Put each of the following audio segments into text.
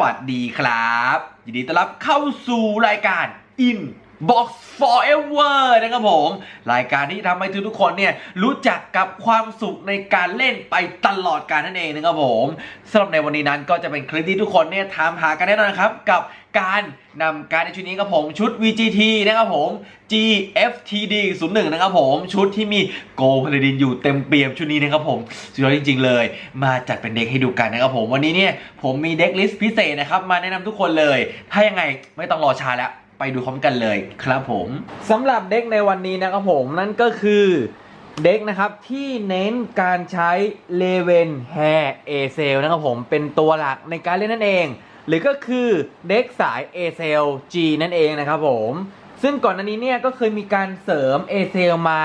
วัสดีครับ ยินดีต้อนรับเข้าสู่รายการอิน In Box Forever นะครับผม รายการที่ทำให้ทุกๆคนเนี่ยรู้จักกับความสุขในการเล่นไปตลอดการนั่นเองนะครับผมสำหรับในวันนี้นั้นก็จะเป็นคลิปที่ทุกคนเนี่ยถามหากันแน่นอนครับ กับการนำการในชุดนี้ครับผมชุด VGT นะครับผม GFTD 01นะครับผม ชุดที่มีโกลพลดินอยู่เต็มเปี่ยมชุดนี้นะครับผม สุดยอดจริง ๆ เลย มาจัดเป็นเด็กให้ดูกันนะครับผมวันนี้เนี่ยผมมีเด็กลิสต์พิเศษนะครับมาแนะนำทุกคนเลย ถ้ายังไงไม่ต้องรอช้าแล้ว ไปดูพร้อมกันเลยครับผมสำหรับเด็กในวันนี้นะครับผมนั่นก็คือเด็กนะครับที่เน้นการใช้เลเวนแฮเอเซลนะครับผมเป็นตัวหลักในการเล่นนั่นเอง หรือก็คือเด็กสาย a อเซล G นั่นเองนะครับผมซึ่งก่อนหน้านี้เนี่ยก็เคยมีการเสริม a อเซลมา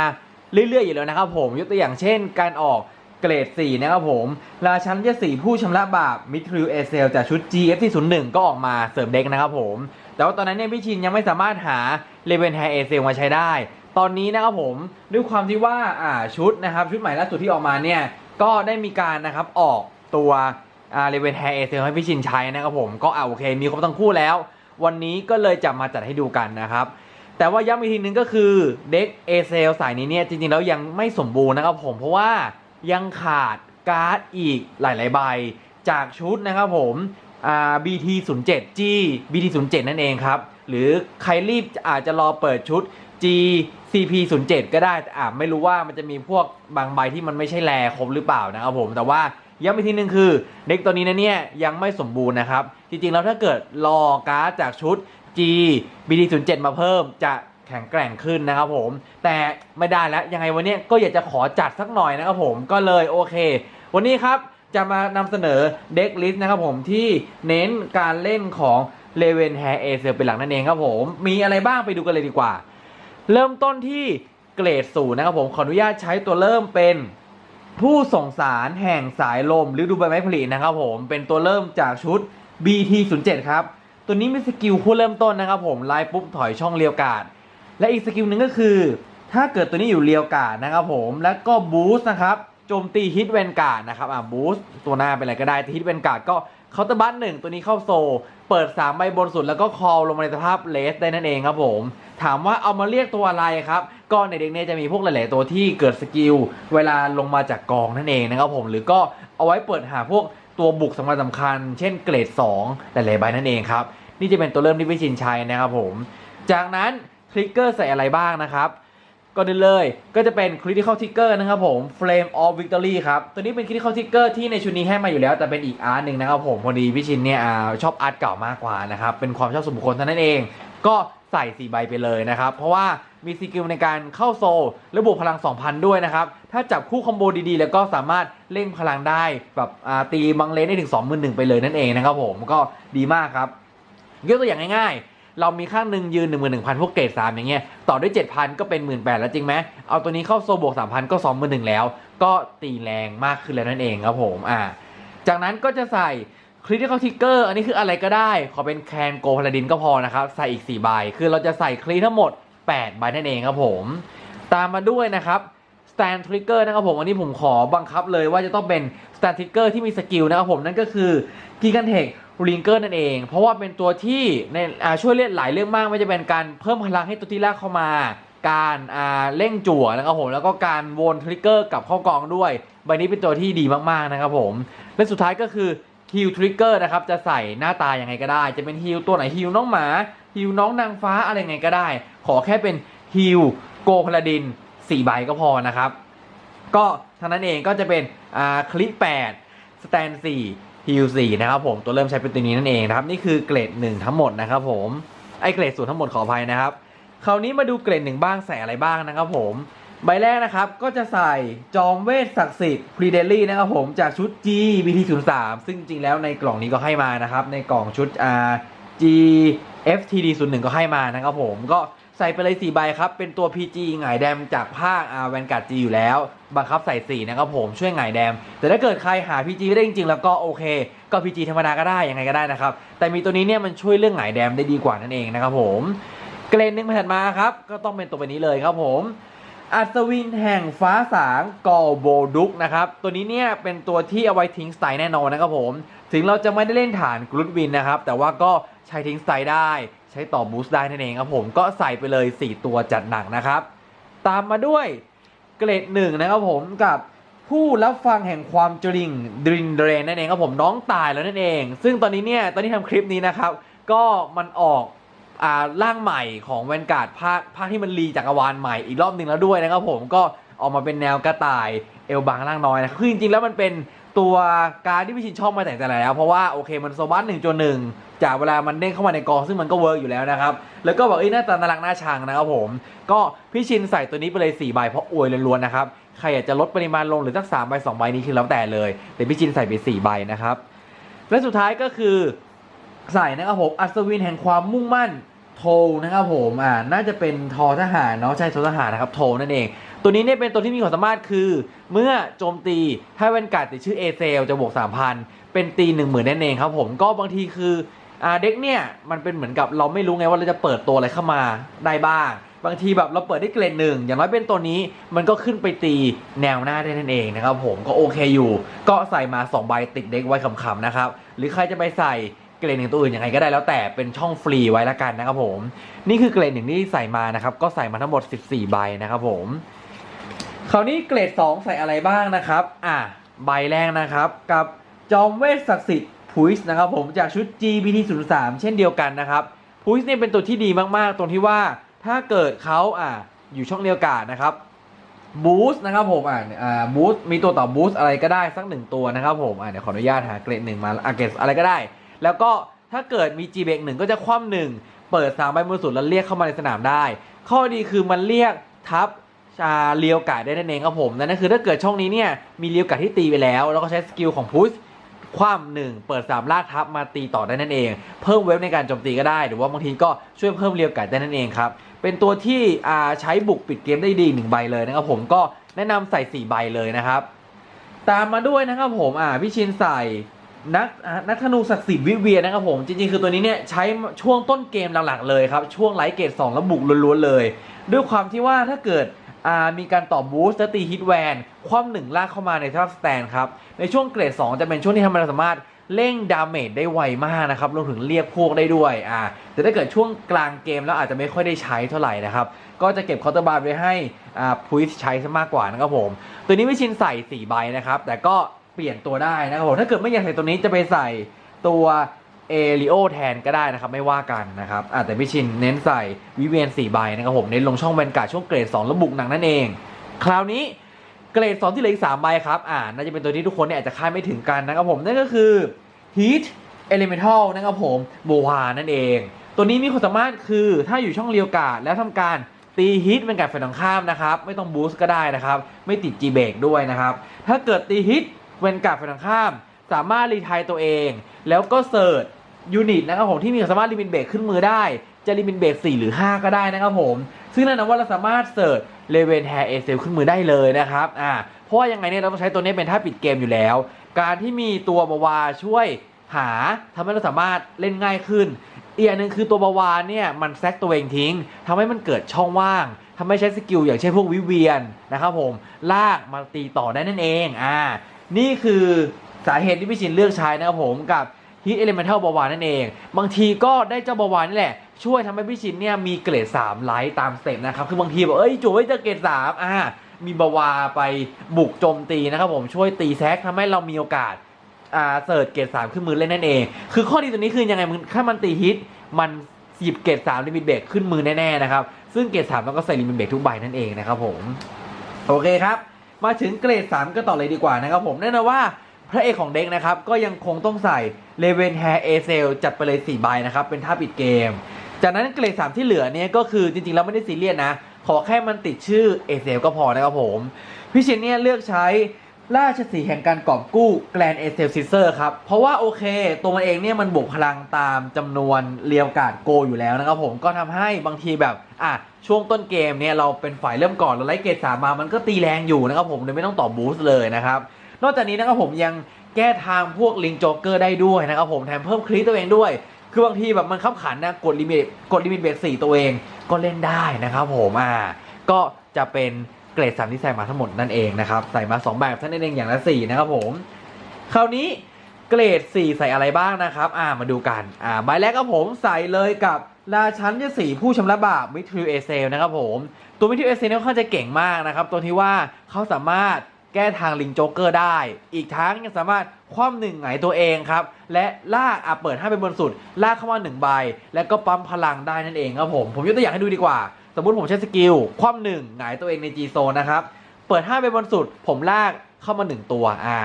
เรื่อยๆอยู่แล้วนะครับผมยกตัวอย่างเช่นการออกเกรด 4 นะครับผมราชันยศสีผู้ชำระบาปมิทริลเอเซลจากชุด GF ที่01 ก็ออกมาเสริมเด็กนะครับผม แต่ว่าตอนนั้นเนี่ยพี่ชินยังไม่สามารถหาเลเวนแฮเอเซลมาใช้ได้ ตอนนี้นะครับผมด้วยความที่ว่าอ่าชุดนะครับชุดใหม่ล่าสุดที่ออกมาเนี่ยก็ได้มีการนะครับออกตัวอ่าเลเวนแฮเอเซลให้พี่ชินใช้นะครับผมก็อ่าโอเค มีครบทั้งคู่แล้ว วันนี้ก็เลยจะมาจัดให้ดูกันนะครับแต่ว่าย้ำอีกทีนึงก็คือเด็กเอเซลสายนี้เนี่ยจริงๆแล้วยังไม่สมบูรณ์นะครับผมเพราะว่ายังขาดการ์ดอีกหลายๆใบจากชุดนะครับผม BT 0 7 G BT 0 7นั่นเองครับ หรือใครรีบอาจจะรอเปิดชุด G CP 0 7ก็ได้แต่อ่าไม่รู้ว่ามันจะมีพวกบางใบที่มันไม่ใช่แลครบหรือเปล่านะครับผมแต่ว่าย้ำอีกทีนึงคือ เด็กตัวนี้นะเนี่ยยังไม่สมบูรณ์นะครับ จริงๆแล้วถ้าเกิดรอการ์ดจากชุด G BT 0 7มาเพิ่มจะแข็งแกร่งขึ้นนะครับผม แต่ไม่ได้แล้วยังไงวันนี้ก็อยากจะขอจัดสักหน่อยนะครับผมก็เลยโอเค วันนี้ครับ จะมานำเสนอเด็กลิสต์นะครับผมที่เน้นการเล่นของเลเวนแฮร์เอเซลเป็นหลักนั่นเองครับผม มีอะไรบ้างไปดูกันเลยดีกว่า เริ่มต้นที่เกรดศูนย์นะครับผม ขออนุญาตใช้ตัวเริ่มเป็นผู้ส่งสารแห่งสายลมหรือดูใบไม้ผลินะครับผม เป็นตัวเริ่มจากชุด BT 0 7 ครับ ตัวนี้มีสกิลคู่เริ่มต้นนะครับผมไล่ปุ๊บถอยช่องเรียวกาด และอีกสกิลหนึ่งก็คือ ถ้าเกิดตัวนี้อยู่เรียวกาดนะครับผม แล้วก็บูสต์นะครับ โจมตีฮิตเวนการ์ดนะครับอ่าบูสต์ตัวหน้าเป็นอะไรก็ได้แต่ฮิตเวนการ์ดก็เคาน์เตอร์บัตหนึ่งตัวนี้เข้าโซ เปิด 3 ใบบนสุดแล้วก็คอลลงมาในสภาพเลสได้นั่นเองครับผม ถามว่าเอามาเรียกตัวอะไรครับ ก็ในเด็กเนี่ยจะมีพวกหลาย ๆ ตัวที่เกิดสกิล เวลาลงมาจากกองนั่นเองนะครับผม หรือก็เอาไว้เปิดหาพวกตัวบุกสำคัญสำคัญ เช่นเกรด 2 หลาย ๆ ใบนั่นเองครับ นี่จะเป็นตัวเริ่มที่พี่ชินชัยนะครับผม จากนั้นทริกเกอร์ใส่อะไรบ้างนะครับ ก็ได้เลยก็จะเป็น Critical Trigger นะครับผม Flame of Victory ครับ ตัวนี้เป็น Critical Trigger ที่ในชุดนี้ให้มาอยู่แล้ว แต่เป็นอีกอาร์ตหนึ่งนะครับผมพอดีพี่ชินเนี่ยอชอบอาร์ตเก่ามากกว่านะครับ เป็นความชอบส่วนบุคคลเท่านั้นเอง ก็ใส่ 4 ใบไปเลยนะครับ เพราะว่ามีสกิลในการเข้าโซลและบวกพลัง 2,000 ด้วยนะครับ ถ้าจับคู่คอมโบดีๆ แล้วก็สามารถเร่งพลังได้แบบตีบังเลนได้ถึง 21,000 ไปเลยนั่นเองนะครับผมก็ดีมากครับยกตัวอย่างง่ายๆ เรามีข้างหนึ่งยืน 11,000พวกเกรด3อย่างเงี้ยต่อด้วย 7,000 ก็เป็น 18,000แล้วจริงไหมเอาตัวนี้เข้าโซบวก 3,000 ก็21,000แล้ว ก็ตีแรงมากขึ้นแล้วนั่นเองครับผมอ่าจากนั้นก็จะใส่ Critical Trigger อันนี้คืออะไรก็ได้ ขอเป็นแคนโกพลาดินก็พอนะครับ ใส่อีก 4 ใบ คือเราจะใส่คลีทั้งหมด 8 ใบนั่นเองครับผม ตามมาด้วยนะครับ Stand Trigger นะครับผมอันนี้ผมขอบังคับเลยว่าจะต้องเป็น Stand Trigger ที่มีสกิลนะครับผมนั่นก็คือ g i g a n t e c ริงเกอร์นั่นเอง เพราะว่าเป็นตัวที่ในช่วยเล่นหลายเรื่องมากไม่จะเป็นการเพิ่มพลังให้ตัวที่แรกเข้ามา การาเร่งจั่วนะครับผมแล้วก็การวนทริกเกอร์กับเข้ากองด้วย ใบนี้เป็นตัวที่ดีมากๆนะครับผมและสุดท้ายก็คือฮิลทริกเกอร์นะครับจะใส่หน้าตายังไงก็ได้ จะเป็นฮิลตัวไหนฮิลน้องหมาฮิลน้องนางฟ้าอะไรไงก็ได้ ขอแค่เป็นฮิลโกพลาดิน4ใบก็พอนะครับ ก็เท่านั้นเองก็จะเป็นคลิป8สแตน4 ฮิล4นะครับผมตัวเริ่มใช้เป็นตัวนี้นั่นเองนะครับนี่คือเกรด1ทั้งหมดนะครับผมไอเกรดศูนย์ทั้งหมดขออภัยนะครับคราวนี้มาดูเกรดหนึ่งบ้างใส่อะไรบ้างนะครับผมใบแรกนะครับก็จะใส่จอมเวทศักดิ์สิทธิ์พรีเดลลี่นะครับผมจากชุด G BT 0 3ซึ่งจริงแล้วในกล่องนี้ก็ให้มานะครับในกล่องชุดอ่า G FTD 0 1ก็ให้มานะครับผมก็ใส่ไปเลย4ใบครับเป็นตัว PG หงายแดมจากภาคอาแวนการ์ด G อยู่แล้ว บังคับใส่ 4 นะครับผมช่วยหงายแดม แต่ถ้าเกิดใครหา PG ไม่ได้จริงๆ แล้วก็โอเค ก็ PG ธรรมดาก็ได้ยังไงก็ได้นะครับ แต่มีตัวนี้เนี่ยมันช่วยเรื่องหงายแดมได้ดีกว่านั่นเองนะครับผมเกรดหนึ่งมาถัดมาครับก็ต้องเป็นตัวแบบนี้เลยครับผมอัศวินแห่งฟ้าสางกอโบดุกนะครับตัวนี้เนี่ยเป็นตัวที่เอาไว้ทิ้งสไตล์แน่นอนนะครับผม ถึงเราจะไม่ได้เล่นฐานกรุดวินนะครับ แต่ว่าก็ใช้ทิ้งสไตล์ได้ ใช้ต่อบูสต์ได้นั่นเองครับผมก็ใส่ไปเลย 4 ตัวจัดหนักนะครับ ตามมาด้วย เกรดหนึ่งนะครับผมกับผู้รับฟังแห่งความจริงดรินเดรนนั่นเองครับผมน้องตายแล้วนั่นเอง ซึ่งตอนนี้เนี่ยตอนที่ทำคลิปนี้นะครับ ก็มันออกอ่าร่างใหม่ของแวนการ์ดภาคภาคที่มันรีจักรวาลใหม่อีกรอบหนึ่งแล้วด้วยนะครับผมก็ออกมาเป็นแนวกระต่ายเอลบางร่างน้อยนะคือจริงๆแล้วมันเป็นตัวการที่พี่ชินชอบมาแต่แต่แล้ว เพราะว่าโอเคมันโซบัสหนึ่งจนหนึ่ง จากเวลามันเด้งเข้ามาในกองซึ่งมันก็เวิร์กอยู่แล้วนะครับ แล้วก็บอกเอ้ยหน้าตาน่ารักน่าชังนะครับผม ก็พี่ชินใส่ตัวนี้ไปเลย4ใบเพราะอวยล้วนๆนะครับใครอยากจะลดปริมาณลงหรือสักสามใบสองใบนี้คือแล้วแต่เลยแต่พี่ชินใส่ไป4ใบนะครับและสุดท้ายก็คือใส่นะครับผมอัศวินแห่งความมุ่งมั่นโทนะครับผมอ่าน่าจะเป็นทอทหารเนาะใช่ทอทหารนะครับโทนั่นเอง ตัวนี้เนี่ยเป็นตัวที่มีความสามารถคือ เมื่อโจมตีถ้าเป็นการ์ดติดชื่อเอเซลจะบวก3,000 เป็นตี 1 0,000 นั่นเองครับผมก็บางทีคือ เด็กเนี่ยมันเป็นเหมือนกับเราไม่รู้ไงว่าเราจะเปิดตัวอะไรเข้ามาได้บ้าง บางทีแบบเราเปิดได้เกรดหนึ่งอย่างน้อยเป็นตัวนี้มันก็ขึ้นไปตีแนวหน้าได้นั่นเองนะครับผมก็โอเคอยู่ ก็ใส่มา 2 ใบติดเด็กไว้ขำๆนะครับหรือใครจะไปใส่เกรดหนึ่งตัวอื่นยังไงก็ได้แล้วแต่เป็นช่องฟรีไว้ละกันนะครับผม นี่คือเกรดหนึ่งที่ใส่มานะครับก็ใส่มาทั้งหมด 14 ใบนะครับผมคราวนี้เกรด 2 ใส่อะไรบ้างนะครับ อะ ใบแรกนะครับ กับจอมเวทศักดิ์สิทธิ์ พุยส์นะครับผมจากชุด GBT 0 3เช่นเดียวกันนะครับพุยส์เนี่ยเป็นตัวที่ดีมากๆ ตรงที่ว่าถ้าเกิดเขาอะอยู่ช่องเดียวกันนะครับบูสต์นะครับผมอะอ่าบูสต์มีตัวต่อบูสต์อะไรก็ได้สักหนึ่งตัวนะครับผมอะเดี๋ยวขออนุญาตหาเกรดหนึ่งมาอะเกรดอะไรก็ได้ แล้วก็ถ้าเกิดมี G เบกหนึ่งก็จะคว่ำหนึ่งเปิดสามใบบนสุดแล้วเรียกเข้ามาในสนามได้ ข้อดีคือมันเรียกทับชาเลียวกาดได้นั่นเองครับผมนั่นก็คือถ้าเกิดช่องนี้เนี่ยมีเลียวกาดที่ตีไปแล้ว แล้วก็ใช้สกิลของพุช คว่ำหนึ่งเปิดสามลากทับมาตีต่อได้นั่นเอง เพิ่มเวฟในการโจมตีก็ได้ หรือว่าบางทีก็ช่วยเพิ่มเลียวกาดได้นั่นเองครับ เป็นตัวที่ใช้บุกปิดเกมได้ดีหนึ่งใบเลยนะครับผมก็แนะนำใส่สี่ใบเลยนะครับ ตามมาด้วยนะครับผมอ่าพี่ชินใส่นักนักธนูศักดิ์สิทธิ์วิเวียนนะครับผมจริงๆคือตัวนี้เนี่ยใช้ช่วงต้นเกมหลักๆเลยครับช่วงไลท์เกตสองแล้วบุกล้วนๆเลย ด้วยความที่ว่าถ้าเกิด มีการต่อบูสต์และตีฮิตแวนคว่ำหนึ่งลากเข้ามาในสภาพสแตนครับ ในช่วงเกรด 2 จะเป็นช่วงที่ทำให้เราสามารถเร่งดาเมจได้ไวมากนะครับรวมถึงเรียกพวกได้ด้วยอ่าแต่ถ้าเกิดช่วงกลางเกมแล้วอาจจะไม่ค่อยได้ใช้เท่าไหร่นะครับก็จะเก็บเคาน์เตอร์บาร์ไว้ให้อ่าพุยใช้ซะมากกว่านะครับผม ตัวนี้ไม่ชินใส่4ใบนะครับแต่ก็เปลี่ยนตัวได้นะครับผมถ้าเกิดไม่อยากใส่ตัวนี้จะไปใส่ตัว เอลิโอแทนก็ได้นะครับ ไม่ว่ากันนะครับอ่าแต่พี่ชินเน้นใส่วิเวียน4ใบนะครับผมเน้นลงช่องแวนการ์ดช่วงเกรด2แล้วบุกหนักนั่นเอง คราวนี้เกรด2ที่เหลืออีก3ใบครับอ่าน่าจะเป็นตัวที่ทุกคนเนี่ยอาจจะคาดไม่ถึงกันนะครับผมนั่นก็คือ Heat Elemental นะครับผมโบวานั่นเอง ตัวนี้มีความสามารถคือถ้าอยู่ช่องเรียวกาดแล้วทำการตีฮิตเป็นการฝ่ายตรงข้ามนะครับไม่ต้องบูสต์ก็ได้นะครับ ไม่ติด G เบรกด้วยนะครับ ถ้าเกิดตีฮิตเป็นการฝ่ายตรงข้าม สามารถรีไทยตัวเอง แล้วก็เสิร์ชยูนิตนะครับผมที่มีความสามารถลิมิตเบรกขึ้นมือได้ จะลิมิตเบรก4หรือ 5 ก็ได้นะครับผม ซึ่งนั่นนะว่าเราสามารถเสิร์ชเลเวนแฮร์เอเซลขึ้นมือได้เลยนะครับอ่าเพราะว่ายังไงเนี่ยเราต้องใช้ตัวนี้เป็นท่าปิดเกมอยู่แล้ว การที่มีตัวบาวาช่วยหาทำให้เราสามารถเล่นง่ายขึ้น อีกอย่างหนึ่งคือตัวบาวาเนี่ยมันแซกตัวเองทิ้งทำให้มันเกิดช่องว่างทำให้ใช้สกิลอย่างเช่นพวกวิเวียนนะครับผมลากมาตีต่อได้นั่นเองอ่านี่คือ สาเหตุที่พี่ชินเลือกใช้นะครับผมกับฮิตเอลิเมนทัลบาวานั่นเอง บางทีก็ได้เจ้าบาวานี่แหละ ช่วยทำให้พี่ชินเนี่ยมีเกรด3ไลท์ตามสเต็ปนะครับ คือบางทีบอกเอ้ยจู่ไว้เจะเกรด3อ่ามีบาวาไปบุกโจมตีนะครับผมช่วยตีแซกทำให้เรามีโอกาสอ่าเสิร์ชเกรด3ขึ้นมือเล่นนั่นเอง คือข้อดีตัวนี้คือยังไงมันถ้ามันตีฮิตมันหยิบเกรด3ลิมิตเบรกขึ้นมือแน่ๆนะครับซึ่งเกรด3ต้องก็ใส่ลิมิตเบรกทุกใบนั่นเองนะครับผมโอเคครับมาถึงเกรด 3 ก็ต่อเลยดีกว่านะครับผมแน่นอนว่า พระเอกของเด็กนะครับ ก็ยังคงต้องใส่เลเวนแฮร์เอเซลจัดไปเลย4ใบนะครับ เป็นท่าปิดเกม จากนั้นเกรด3ที่เหลือเนี่ยก็คือจริงๆ แล้วไม่ได้ซีเรียสนะ ขอแค่มันติดชื่อเอเซลก็พอนะครับผม พี่เชนเนี่ยเลือกใช้ราชสีห์แห่งการกอบกู้แกลนเอเซลซิเซอร์ครับ เพราะว่าโอเค ตัวมันเองเนี่ยมันบวกพลังตามจำนวนเรียวกาดโกอยู่แล้วนะครับผมก็ทำให้บางทีแบบอะช่วงต้นเกมเนี่ยเราเป็นฝ่ายเริ่มก่อนเราไล่เกรดสามมามันก็ตีแรงอยู่นะครับผมโดยไม่ต้องต่อบูสต์เลยนะครับ นอกจากนี้นะครับผมยังแก้ทางพวกลิงโจ๊กเกอร์ได้ด้วยนะครับผมแถมเพิ่มคลิปตัวเองด้วย คือบางทีแบบมันขับขันนะกดลิมิตกดลิมิตเบรกสี่ตัวเองก็เล่นได้นะครับผมอ่าก็จะเป็นเกรด3ที่ใส่มาทั้งหมดนั่นเองนะครับใส่มา 2 แบบท่านนเองอย่างละ4นะครับผมคราวนี้เกรด 4 ใส่อะไรบ้างนะครับ อ่า มาดูกัน อ่า ใบแรกก็ผมใส่เลยกับราชันยสีผู้ชำระบาปมิทริวเอเซลนะครับผม ตัวมิทริวเอเซลเนี่ยค่อนข้างจะเก่งมากนะครับ ตัวที่ว่าเขาสามารถ แก้ทางลิงโจ๊กเกอร์ได้ อีกทั้งยังสามารถคว่ำหนึ่งไหงตัวเองครับ และลากอะเปิดให้ไปบนสุด ลากเข้ามาหนึ่งใบ แล้วก็ปั๊มพลังได้นั่นเองครับผม ผมยกตัวอย่างให้ดูดีกว่า สมมุติผมใช้สกิลคว่ำหนึ่งไหงายตัวเองใน G โซนะครับ เปิดห้าไปบนสุด ผมลากเข้ามาหนึ่งตัว อ่า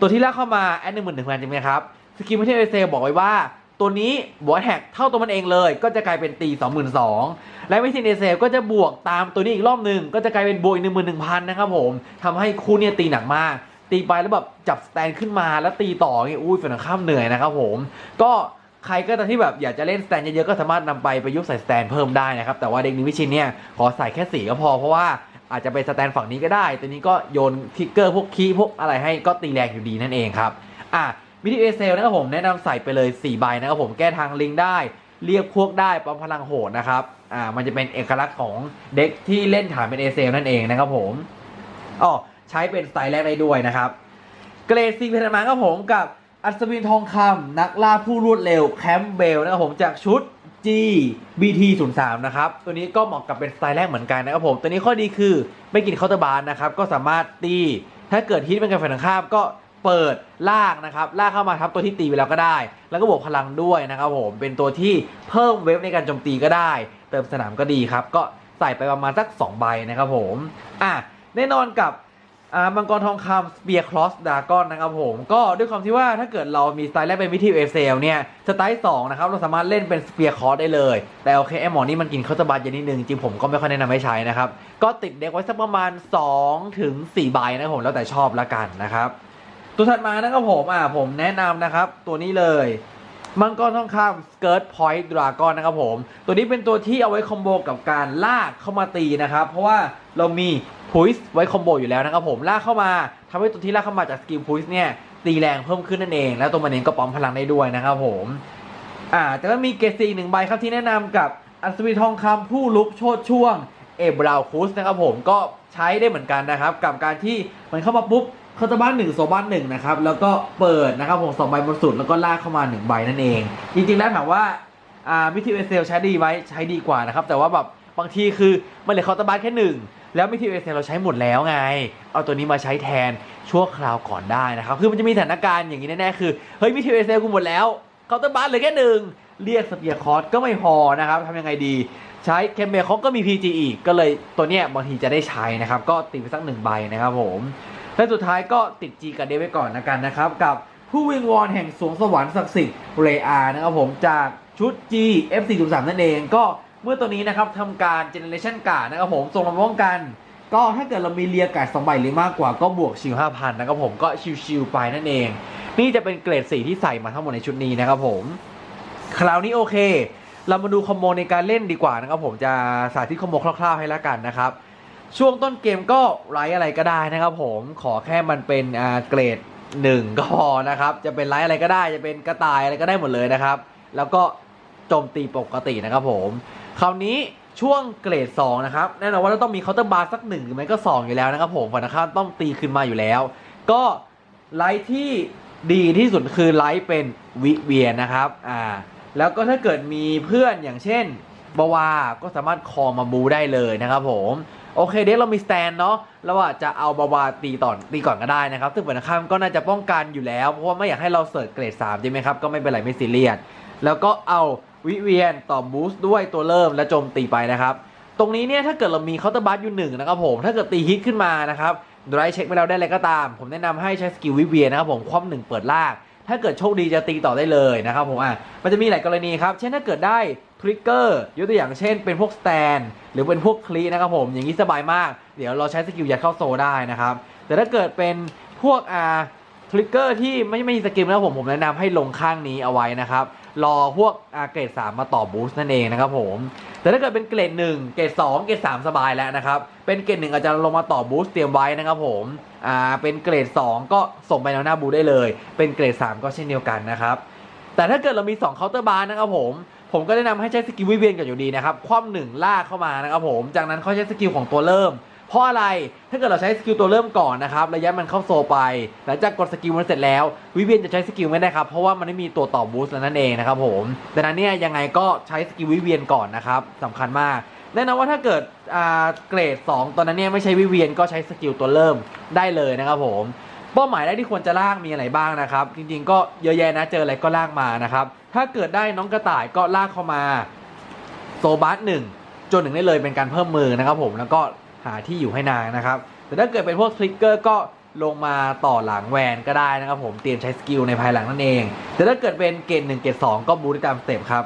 ตัวที่ลากเข้ามาแอดหนึ่งหมื่นหนึ่งพันใช่ไหมครับ สกิลไม่ใช่เอเซบอกไว้ว่า ตัวนี้บวกแท็กเท่าตัวมันเองเลย ก็จะกลายเป็นตี 22,000 และไม่ใช่เซลก็จะบวกตามตัวนี้อีกรอบหนึ่งก็จะกลายเป็นบวกอีกหนึ่งหมื่นหนึ่งพันนะครับผมทำให้คู่เนี่ยตีหนักมาก ตีไปแล้วแบบจับสแตนขึ้นมาแล้วตีต่ออย่างงี้อุ้ยฝ่ายตรงข้ามเหนื่อยนะครับผม ก็ใครก็ตามที่แบบอยากจะเล่นสแตนเยอะๆก็สามารถนำไปประยุกต์ใส่สแตนเพิ่มได้นะครับ แต่ว่าเด็กนี้วิชินเนี่ยขอใส่แค่สีก็พอเพราะว่าอาจจะไปสแตนฝั่งนี้ก็ได้ ตัวนี้ก็โยนทิกเกอร์พวกคีพวกอะไรให้ก็ตีแรงอยู่ดีนั่นเองครับอะ วิธีเอเซลนะครับผมแนะนำใส่ไปเลย 4 ใบนะครับผมแก้ทางลิงได้ เรียกพวกได้ปั๊มพลังโหดนะครับอ่ามันจะเป็นเอกลักษณ์ของเด็กที่เล่นฐานเป็นเอเซลนั่นเองนะครับผมอ๋อใช้เป็นสไตล์แรกได้ด้วยนะครับเกรดซีเพนมาครับผมกับอัศวินทองคำนักล่าผู้รวดเร็วแคมเบลนะครับผมจากชุด G BT 0 3นะครับ ตัวนี้ก็เหมาะกับเป็นสไตล์แรกเหมือนกันนะครับผม ตัวนี้ข้อดีคือไม่กินเคาน์เตอร์บาร์นะครับ ก็สามารถตี ถ้าเกิดฮิตเป็นการฝ่ายตรงข้ามก็ เปิดลากนะครับลากเข้ามาทับตัวที่ตีไปแล้วก็ได้ แล้วก็บวกพลังด้วยนะครับผมเป็นตัวที่เพิ่มเวฟในการโจมตีก็ได้ เติมสนามก็ดีครับ ก็ใส่ไปประมาณสัก 2 ใบนะครับผมอะแน่นอนกับมังกรทองคำสเปียร์คลอสดากอนนะครับผม ก็ด้วยความที่ว่าถ้าเกิดเรามีสไตล์แรกเป็นวิธีเอเซลเนี่ยสไตล์2นะครับเราสามารถเล่นเป็นสเปียร์คลอสได้เลย แต่โอเคไอหมอนี่มันกินเข้าตะบันเยอะนิดนึง จริงผมก็ไม่ค่อยแนะนำให้ใช้นะครับ ก็ติดเด็กไว้สักประมาณ2ถึง4ใบนะครับผมแล้วแต่ชอบละกันนะครับ ตัวถัดมานะครับผมอ่าผมแนะนำนะครับ ตัวนี้เลยมังกรทองคำสเกิร์ตพอยต์ดราก้อนนะครับผม ตัวนี้เป็นตัวที่เอาไว้คอมโบกับการลากเข้ามาตีนะครับ เพราะว่าเรามีพุยส์ไว้คอมโบอยู่แล้วนะครับผมลากเข้ามาทำให้ตัวที่ลากเข้ามาจากสกิลพุยส์เนี่ยตีแรงเพิ่มขึ้นนั่นเอง แล้วตัวมันเองก็ปั๊มพลังได้ด้วยนะครับผมอ่าแต่ก็มีเกรซีหนึ่งใบครับที่แนะนำกับอัศวินทองคำผู้ลุกโชดช่วงเอบราวคุสนะครับผมก็ใช้ได้เหมือนกันนะครับ กับการที่มันเข้ามาปุ๊บ เขาจะบ้านหนึ่งโซบ้านหนึ่งนะครับ แล้วก็เปิดนะครับผมสองใบบนสุดแล้วก็ลากเข้ามาหนึ่งใบนั่นเอง จริงๆแล้วถามว่าอ่ามิทิเอเซลใช้ดีไหมใช้ดีกว่านะครับ แต่ว่าแบบบางทีคือมันเหลือเคาน์เตอร์บาร์แค่หนึ่งแล้วมิทิเอเซลเราใช้หมดแล้วไง เอาตัวนี้มาใช้แทนชั่วคราวก่อนได้นะครับ คือมันจะมีสถานการณ์อย่างนี้แน่ๆคือเฮ้ยมิทิเอเซลกูหมดแล้วเคาน์เตอร์บาร์เหลือแค่หนึ่งเรียกสเปียร์คอร์สก็ไม่พอนะครับทำยังไงดีใช้เคมเบลเขาก็มี PG อีก ก็เลยตัวเนี้ยบางทีจะได้ใช้นะครับ ก็ติดไปสักหนึ่งใบนะครับผม และสุดท้ายก็ติด G กับเดไว้ก่อนนะกันนะครับ กับผู้วิงวอนแห่งสวงสวรรค์ศักดิ์สิทธิ์เรอานะครับผมจากชุด G F403 นั่นเองก็เมื่อตัวนี้นะครับทำการ Generation การ์ดนะครับผมส่งมาป้องกัน ก็ถ้าเกิดเรามีเรียกาดสองใบหรือมากกว่าก็บวกชิว5,000นะครับผมก็ชิวๆไปนั่นเอง นี่จะเป็นเกรดสีที่ใส่มาทั้งหมดในชุดนี้นะครับผมคราวนี้โอเค เรามาดูคอมโบในการเล่นดีกว่านะครับผมจะสาธิตคอมโบคร่าวๆให้แล้วกันนะครับ ช่วงต้นเกมก็ไลท์อะไรก็ได้นะครับผมขอแค่มันเป็นอ่าเกรดหนึ่งก็พอนะครับจะเป็นไลท์อะไรก็ได้จะเป็นกระต่ายอะไรก็ได้หมดเลยนะครับ แล้วก็โจมตีปกตินะครับผมคราวนี้ช่วงเกรด2นะครับแน่นอนว่าเราต้องมีเคาน์เตอร์บาร์สักหนึ่งหรือไม่ก็ 2 อยู่แล้วนะครับผมฝ่ายตรงข้ามต้องตีขึ้นมาอยู่แล้ว ก็ไลท์ที่ดีที่สุดคือไลท์เป็นวิเวียนนะครับอ่าแล้วก็ถ้าเกิดมีเพื่อนอย่างเช่น บาวาก็สามารถคอมาบูได้เลยนะครับผมโอเคเด็กเรามีสแตนเนาะเราอาจจะเอาบาวาตีต่อตีก่อนก็ได้นะครับ ซึ่งฝ่ายตรงข้ามก็น่าจะป้องกันอยู่แล้ว เพราะว่าไม่อยากให้เราเสิร์ชเกรด3ใช่ไหมครับ ก็ไม่เป็นไรไม่ซีเรียสแล้วก็เอาวิเวียนต่อบูสต์ด้วยตัวเริ่มและโจมตีไปนะครับ ตรงนี้เนี่ยถ้าเกิดเรามีเคาน์เตอร์บัสอยู่หนึ่งนะครับผมถ้าเกิดตีฮิตขึ้นมานะครับดรายเช็คไปแล้วได้อะไรก็ตาม ผมแนะนำให้ใช้สกิลวิเวียนนะครับผมคว่ำหนึ่งเปิดลาก ถ้าเกิดโชคดีจะตีต่อได้เลยนะครับผมอะมันจะมีหลายกรณีครับเช่นถ้าเกิดได้ ทริกเกอร์ยกตัวอย่างเช่นเป็นพวกสแตนหรือเป็นพวกคลีนะครับผมอย่างนี้สบายมาก เดี๋ยวเราใช้สกิลยัดเข้าโซได้นะครับ แต่ถ้าเกิดเป็นพวกอ่าทริกเกอร์ที่ไม่ไม่มีสกิลนะครับผมผมแนะนำให้ลงข้างนี้เอาไว้นะครับ รอพวกอาเกรด3มาต่อบูสต์นั่นเองนะครับผม แต่ถ้าเกิดเป็นเกรด1เกรด2เกรด3สบายแล้วนะครับ เป็นเกรด1อาจจะลงมาต่อบูสต์เตรียมไว้นะครับผมอ่าเป็นเกรด2ก็ส่งไปแนวหน้าบูได้เลย เป็นเกรด3ก็เช่นเดียวกันนะครับแต่ถ้าเกิดเรามี2เคาน์เตอร์บาร์นะครับผม ผมก็แนะนำให้ใช้สกิลวิเวียนกันอยู่ดีนะครับ คว่ำหนึ่งลากเข้ามานะครับผม จากนั้นเขาใช้สกิลของตัวเริ่ม เพราะอะไร ถ้าเกิดเราใช้สกิลตัวเริ่มก่อนนะครับ ระยะมันเข้าโซไป หลังจากกดสกิลมันเสร็จแล้ว วิเวียนจะใช้สกิลไม่ได้ครับ เพราะว่ามันไม่มีตัวต่อบูสต์แล้วนั่นเองนะครับผม ดังนั้นเนี่ยยังไงก็ใช้สกิลวิเวียนก่อนนะครับสำคัญมาก แน่นอนว่าถ้าเกิดเกรด 2 ตอนนั้นเนี่ยไม่ใช้วิเวียนก็ใช้สกิลตัวเริ่มได้เลยนะครับผม เป้าหมายแรกที่ควรจะลากมีอะไรบ้างนะครับ จริงๆ ก็เยอะแยะนะเจออะไรก็ลากมานะครับ ถ้าเกิดได้น้องกระต่ายก็ลากเข้ามาโซบัสหนึ่งจนหนึ่งได้เลยเป็นการเพิ่มมือนะครับผมแล้วก็หาที่อยู่ให้นางนะครับ แต่ถ้าเกิดเป็นพวกทริกเกอร์ก็ลงมาต่อหลังแวนก็ได้นะครับผมเตรียมใช้สกิลในภายหลังนั่นเอง แต่ถ้าเกิดเป็นเกรดหนึ่งเกรดสองก็บูทตามสเต็ปครับ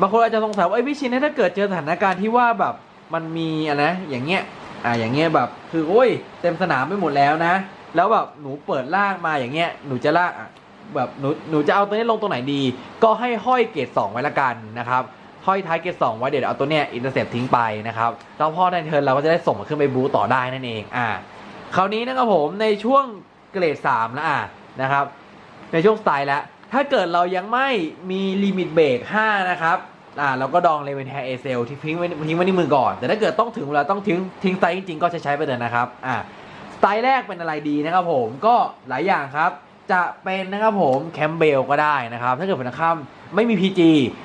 บางคนอาจจะสงสัยว่าไอ้พี่ชินถ้าเกิดเจอสถานการณ์ที่ว่าแบบมันมีอะนะอย่างเงี้ยอ่าอย่างเงี้ยแบบคือโอ้ยเต็มสนามไปหมดแล้วนะ แล้วแบบหนูเปิดล่างมาอย่างเงี้ยหนูจะลากอะแบบหนูหนูจะเอาตัวนี้ลงตรงไหนดี ก็ให้ห้อยเกรดสองไว้ละกันนะครับห้อยท้ายเกรดสองไว้เดี๋ยวเอาตัวเนี้ยอินเตอร์เซปทิ้งไปนะครับแล้วพอในเทิร์นเราก็จะได้ส่งมันขึ้นไปบูต่อได้นั่นเองอ่าคราวนี้นะครับผมในช่วงเกรดสามแล้วอะนะครับ ในช่วงสไตล์แล้วถ้าเกิดเรายังไม่มีลิมิตเบรก5นะครับอ่าเราก็ดองเลเวนแฮร์เอเซลที่ทิ้งไว้ทิ้งไว้ในมือก่อน แต่ถ้าเกิดต้องถึงเวลาต้องทิ้งทิ้งสไตล์จริงๆก็ใช้ใช้ไปเลยนะครับอ่า สไตล์แรกเป็นอะไรดีนะครับผมก็หลายอย่างครับ จะเป็นนะครับผมแคมเบลก็ได้นะครับ ถ้าเกิดเป็นข้ามไม่มี PG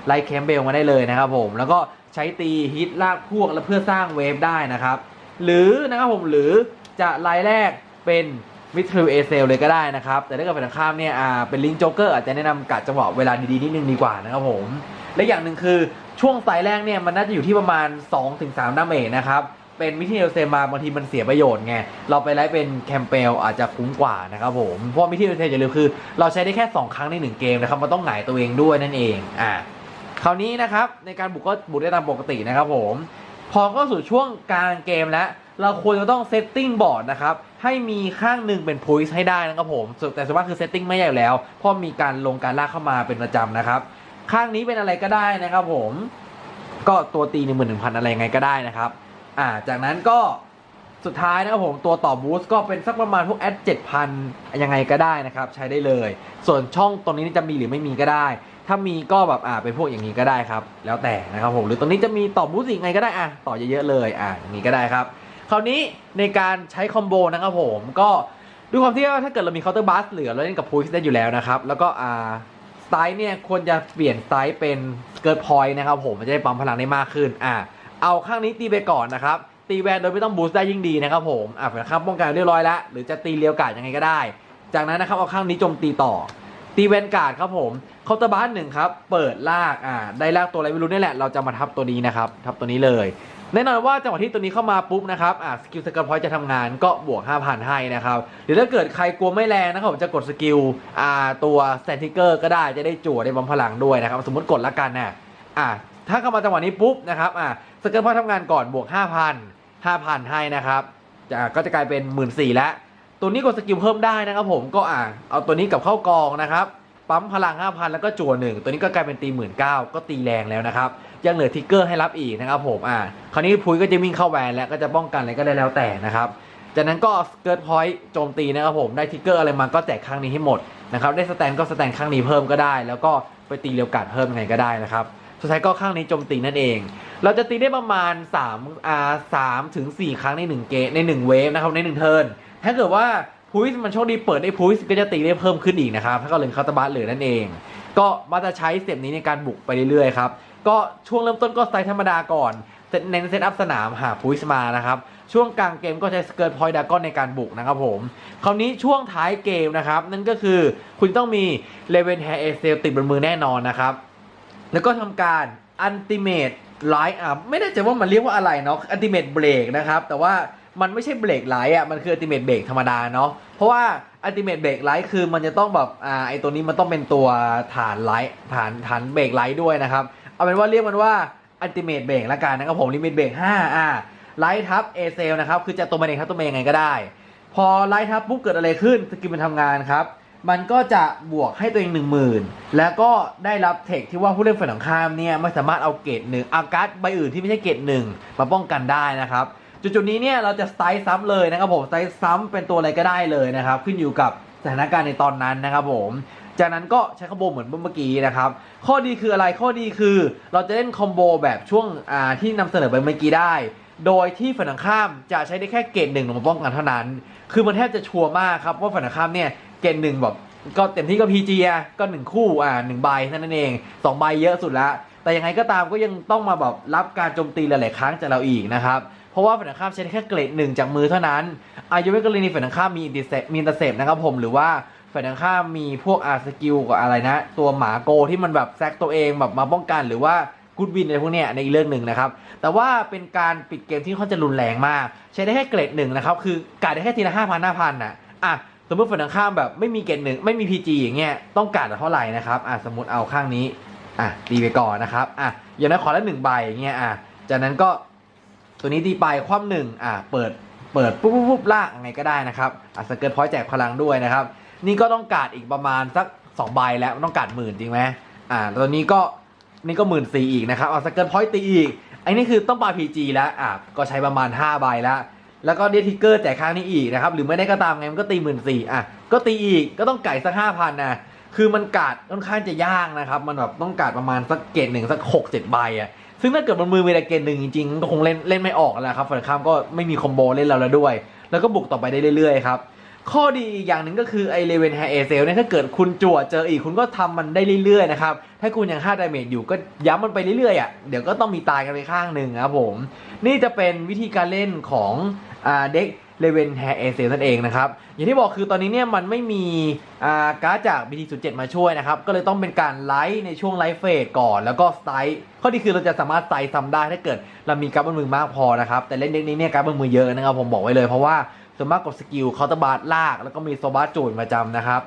ไล่แคมเบลมาได้เลยนะครับผมแล้วก็ใช้ตีฮิตลากพวกแล้วเพื่อสร้างเวฟได้นะครับ หรือนะครับผมหรือจะไลน์แรกเป็นมิทริลเอเซลเลยก็ได้นะครับ แต่ถ้าเกิดเป็นข้ามเนี่ยอ่าเป็นลิงโจ๊กเกอร์อาจจะแนะนำกัดจังหวะเวลาดีๆนิดนึงดีกว่านะครับผมและอย่างหนึ่งคือช่วงไซแรกเนี่ยมันน่าจะอยู่ที่ประมาณ 2-3ดาเมจนะครับ เป็นมิทริลเซมาบางทีมันเสียประโยชน์ไง เราไปไล่เป็นแคมเปลอาจจะคุ้มกว่านะครับผม เพราะมิทริลเซลอย่าลืมคือ เราใช้ได้แค่ 2 ครั้งใน 1 เกมนะครับ มันต้องหงายตัวเองด้วยนั่นเอง อ่า คราวนี้นะครับ ในการบุกก็บุกได้ตามปกตินะครับผม พอเข้าสู่ช่วงกลางเกมแล้ว เราควรจะต้องเซตติ้งบอร์ดนะครับ ให้มีข้างหนึ่งเป็นพุยส์ให้ได้นะครับผม แต่ส่วนมากคือเซตติ้งไม่ใหญ่แล้ว เพราะมีการลงการลากเข้ามาเป็นประจำนะครับ ข้างนี้เป็นอะไรก็ได้นะครับผม ก็ตัวตีหนึ่งหมื่นหนึ่งพันอะไรไงก็ได้นะครับ อ่าจากนั้นก็สุดท้ายนะครับผมตัวต่อบูสต์ก็เป็นสักประมาณพวกแอดเจ็ดพันยังไงก็ได้นะครับ ใช้ได้เลย ส่วนช่องตรงนี้จะมีหรือไม่มีก็ได้ ถ้ามีก็แบบอ่าเป็นพวกอย่างนี้ก็ได้ครับ แล้วแต่นะครับผมหรือตรงนี้จะมีต่อบูสต์อีกไงก็ได้อะต่อเยอะๆเลยอะอย่างนี้ก็ได้ครับ คราวนี้ในการใช้คอมโบนะครับผมก็ด้วยความที่ว่าถ้าเกิดเรามีเคาน์เตอร์บัสเหลือเราเล่นกับพุชได้อยู่แล้วนะครับ แล้วก็อ่าสไตล์เนี่ยควรจะเปลี่ยนสไตล์เป็นเกิร์ดพอยต์นะครับผมมันจะได้ปั๊มพลังได้มากขึ้นอ่า เอาข้างนี้ตีไปก่อนนะครับ ตีแวนโดยไม่ต้องบูสต์ได้ยิ่งดีนะครับผมอ่าเป็นข้างป้องกันเรียบร้อยแล้ว หรือจะตีเลียวกาดยังไงก็ได้ จากนั้นนะครับเอาข้างนี้โจมตีต่อ ตีแวนกาดครับผมเคาน์เตอร์บัสหนึ่งครับ เปิดลากอ่าได้ลากตัวอะไรไม่รู้นี่แหละเราจะมาทับตัวนี้นะครับทับตัวนี้เลยแน่นอนว่าจังหวะที่ตัวนี้เข้ามาปุ๊บนะครับ อ่าสกิลสกิลพอยต์จะทำงานก็บวก 5,000 ให้นะครับ หรือถ้าเกิดใครกลัวไม่แรงนะครับผมจะกดสกิล อ่า ตัวแซนติเกอร์ก็ได้จะได้จั่วได้บำพลังด้วยนะครับ สมมติกดละกันนะอ่าถ้าเข้ามาจังหวะนี้ปุ๊บนะครับ อ่า สกิลพอยต์ทำงานก่อนบวก 5,000 5,000 ให้นะครับจะก็จะกลายเป็น 1 4ื่นแล้ว ตัวนี้กดสกิลเพิ่มได้นะครับผมก็อ่าเอาตัวนี้กับเข้ากองนะครับปั๊มพลัง 5,000 แล้วก็จั่วหนึ่งตัวนี้ก็กลายเป็นตี1 9 0 0ก็ตีแรงแล้วนะครับ ยังเหลือทิกเกอร์ให้รับอีกนะครับผมอ่าคราวนี้พุยก็จะวิ่งเข้าแวนแล้วก็จะป้องกันอะไรก็ได้แล้วแต่นะครับจากนั้นก็สเกิร์ตพอยต์โจมตีนะครับผมได้ทิกเกอร์อะไรมาก็แจกข้างนี้ให้หมดนะครับได้สแตนก็สแตนข้างนี้เพิ่มก็ได้ แล้วก็ไปตีเรียวกัดเพิ่มยังไงก็ได้นะครับ สุดท้ายก็ข้างนี้โจมตีนั่นเอง เราจะตีได้ประมาณ3อ่า3ถึง4ครั้งใน1เกมใน 1 เวฟนะครับใน 1 เทิร์นถ้าเกิดว่าพุยมันโชคดีเปิดได้พุยก็จะตีได้เพิ่มขึ้นอีกนะครับ ถ้าก็เลยคาตาบัสเหลือนั่นเอง ก็มาจะใช้สเต็ปนี้ในการบุกไปเรื่อยๆครับก็ช่วงเริ่มต้นก็สไตล์ธรรมดาก่อนเซตเน้นเซตอัพสนามหาพุยมานะครับ ช่วงกลางเกมก็ใช้สเกิร์ตพอยต์ดากอนในการบุกนะครับผม คราวนี้ช่วงท้ายเกมนะครับ นั่นก็คือคุณต้องมีเลเวนแฮร์เอเซลติดบนมือแน่นอนนะครับ แล้วก็ทำการอันติเมตไลท์อัพไม่แน่ใจว่ามันเรียกว่าอะไรเนาะอันติเมตเบรกนะครับ แต่ว่ามันไม่ใช่เบรกไลท์อะมันคืออันติเมตเบรกธรรมดาเนาะเพราะว่าอันติเมตเบรกไลท์คือมันจะต้องแบบอ่าไอตัวนี้มันต้องเป็นตัวฐานไลท์ฐานฐานเบรกไลท์ด้วยนะครับ เอาเป็นว่าเรียกมันว่าอันติเมตเบรกละกันนะครับผมลิมิตเบรก5อ่าไลท์ทับเอเซลนะครับคือจะตัวมันเองทับตัวมันเองไงก็ได้ พอไลท์ทับปุ๊บเกิดอะไรขึ้นสกิลมันทำงานครับ มันก็จะบวกให้ตัวเอง 1 0,000 แล้วก็ได้รับเทคที่ว่าผู้เล่นฝ่ายตรงข้ามเนี่ยไม่สามารถเอาเกรดหนึ่งเอาการ์ดใบอื่นที่ไม่ใช่เกรดหนึ่งมาป้องกันได้นะครับ จุดๆนี้เนี่ยเราจะสไตล์ซ้ำเลยนะครับผมสไตล์ซ้ำเป็นตัวอะไรก็ได้เลยนะครับ ขึ้นอยู่กับสถานการณ์ในตอนนั้นนะครับผมจากนั้นก็ใช้คอมโบเหมือนเมื่อกี้นะครับ ข้อดีคืออะไรข้อดีคือ เราจะเล่นคอมโบแบบช่วงที่นำเสนอไปเมื่อกี้ได้ โดยที่ฝ่ายตรงข้ามจะใช้ได้แค่เกรดหนึ่งลงมาป้องกันเท่านั้น คือมันแทบจะชัวร์มากครับว่าฝ่ายตรงข้ามเนี่ย เกรดหนึ่งแบบก็เต็มที่ก็พีจีอะก็หนึ่งคู่อ่าหนึ่งใบเท่านั้นเองสองใบเยอะสุดละแต่ยังไงก็ตามก็ยังต้องมาแบบรับการโจมตีหลาย ๆ ครั้งจากเราอีกนะครับ เพราะว่าฝ่ายตรงข้ามใช้แค่เกรดหนึ่งจากมือเท่านั้น อายุไม่กรณีฝ่ายตรงข้ามมีอินเตอร์เซปมีอินเตอร์เซปนะครับผมหรือว่าฝ่ายตรงข้ามมีพวกอาร์สกิลกับอะไรนะ ตัวหมาโกที่มันแบบแซกตัวเองแบบมาป้องกันหรือว่ากูดวินอะไรพวกเนี้ยในอีกเรื่องหนึ่งนะครับ แต่ว่าเป็นการปิดเกมที่ค่อนจะรุนแรงมาก ใช้ได้แค่เกรดหนึ่งนะครับ คือกาดได้แค่ทีละห้าพันห้าพันน่ะอะ สมมติฝ่ายตรงข้ามแบบไม่มีเกรดหนึ่งไม่มีพีจีอย่างเงี้ยต้องการเท่าไหร่นะครับอะสมมติเอาข้างนี้อะตีไปก่อนนะครับอะอย่างนั้นขอละหนึ่งใบอย่างเงี้ยอะจากนั้นก็ตัวนี้ตีไปคว่ำหนึ่งอ่าเปิดเปิดปุ๊บปุ๊บปุ๊บลากไงก็ได้นะครับอะสเกิร์ตพอยต์แจกพลังด้วยนะครับ นี่ก็ต้องการอีกประมาณสักสองใบแล้วต้องการหมื่นจริงไหมอ่าตัวนี้ก็นี่ก็หมื่นสี่อีกนะครับเอาสเกิร์ตพอยต์ตีอีกไอ้นี่คือต้องปาพีจีแล้วอะก็ใช้ประมาณ5ใบแล้ว แล้วก็เดทิกเกอร์แจกข้างนี้อีกนะครับหรือไม่ได้ก็ตามไงมันก็ตีหมื่นสี่อะก็ตีอีกก็ต้องไก่สักห้าพันนะคือมันกาดค่อนข้างจะยากนะครับ มันแบบต้องกาดประมาณสักเกตหนึ่งสักหกเจ็ดใบอะซึ่งถ้าเกิดมันมือมีแต่เกตหนึ่งจริงๆก็คงเล่นเล่นไม่ออกแล้วครับฝ่ายข้ามก็ไม่มีคอมโบเล่นเราแล้วด้วย แล้วก็บุกต่อไปได้เรื่อยๆครับข้อดีอีกอย่างหนึ่งก็คือไอเลเวนแฮเอเซลเนี่ยถ้าเกิดคุณจั่วเจออีกคุณก็ทำมันได้เรื่อยๆนะครับ ถ้าคุณยัง5ดาเมจอยู่ก็ย้ำมันไปเรื่อยๆอะเดี๋ยวก็ต้องมีตายกันไปข้างหนึ่งครับผม นี่จะเป็นวิธีการเล่นของ เด็กเลเวนแฮเอเซนั่นเองนะครับ อย่างที่บอกคือตอนนี้เนี่ยมันไม่มีาการ์ดจาก BT07 มาช่วยนะครับ ก็เลยต้องเป็นการไลฟ์ในช่วงไลฟ์เฟสก่อน แล้วก็สไตล์ข้อดีคือเราจะสามารถไซส์ซ้ำได้ถ้าเกิดเรามีการ์ดบนมือมากพอนะครับ แต่เล่นเด็กนี้เนี่ยการ์ดบนมือเยอะนะครับผมบอกไว้เลยเพราะว่าส่วนมากกดสกิลเคาน์เตอร์บาร์ลาก แล้วก็มีโซบาร์จูนประจำนะครับ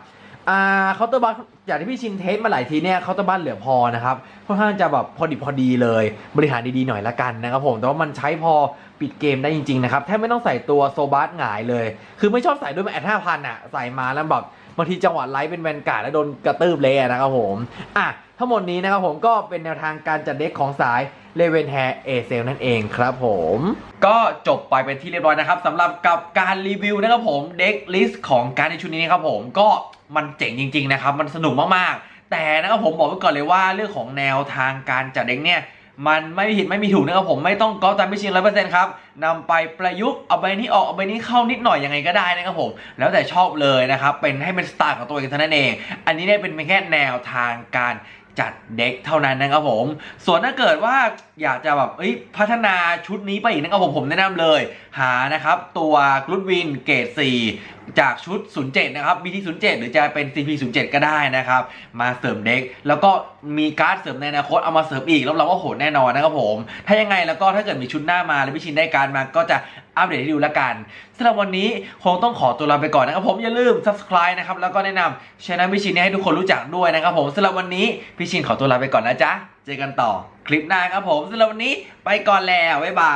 อ่าเคาน์เตอร์บัคอย่างที่พี่ชินเทสมาหลายทีเนี่ยเคาน์เตอร์บัคเหลือพอนะครับค่อนข้างจะแบบพอดีพอดีเลย บริหารดีๆหน่อยละกันนะครับผมแต่ว่ามันใช้พอปิดเกมได้จริงๆนะครับแทบไม่ต้องใส่ตัวโซบัสหงายเลย คือไม่ชอบใส่ด้วยแอดห้าพันอะใส่มาแล้วแบบบางทีจังหวะไลฟ์เป็นแวนการ์ดแล้วโดนกระตืบเละนะครับผมอะทั้งหมดนี้นะครับผมก็เป็นแนวทางการจัดเด็กของสาย เลเวนแฮเอเซลนั่นเองครับผม ก็จบไปเป็นที่เรียบร้อยนะครับสำหรับกับการรีวิวนะครับผมเด็กลิสต์ของการในชุดนี้นะครับผมก็มันเจ๋งจริง ๆ นะครับ มันสนุกมากๆ แต่นะครับผมบอกไว้ก่อนเลยว่าเรื่องของแนวทางการจัดเด็กเนี่ยมันไม่ผิดไม่มีถูกนะครับผมไม่ต้องก๊อปตามไม่ชินร้อยเปอร์เซ็นต์ครับนำไปประยุกต์เอาใบนี้ออกเอาใบนี้เข้านิดหน่อยยังไงก็ได้นะครับผมแล้วแต่ชอบเลยนะครับเป็นให้เป็นสไตล์ของตัวเองเท่านั้นเอง อันนี้เนี่ยเป็นแค่แนวทางการ จัดเด็กเท่านั้นนะครับผม ส่วนถ้าเกิดว่าอยากจะแบบพัฒนาชุดนี้ไปอีกนะครับผมผมแนะนำเลย หานะครับตัวกรุดวินเกรด4 จากชุด 07 นะครับ BT 07 หรือจะเป็น CP 07 ก็ได้นะครับ มาเสริมเด็ก แล้วก็มีการ์ดเสริมในอนาคตเอามาเสริมอีกรับรองว่าโหดแน่นอนนะครับผม ถ้ายังไงแล้วก็ถ้าเกิดมีชุดหน้ามาแล้วพี่ชินได้การมาก็จะอัปเดตให้ดูล้วกันสำหรับวันนี้คงต้องขอตัวลาไปก่อนนะครับผมอย่าลืม subscribe นะครับแล้วก็แนะนำช่องพี่ชินให้ทุกคนรู้จักด้วยนะครับผมสำหรับวันนี้พี่ชินขอตัวลาไปก่อนนะจ๊ะเจอกันต่อคลิปหน้าครับผมสำหรับวันนี้ไปก่อนแล้วบ๊ายบา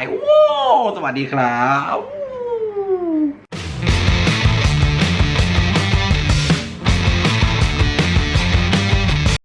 ยว้สวัสดีครับ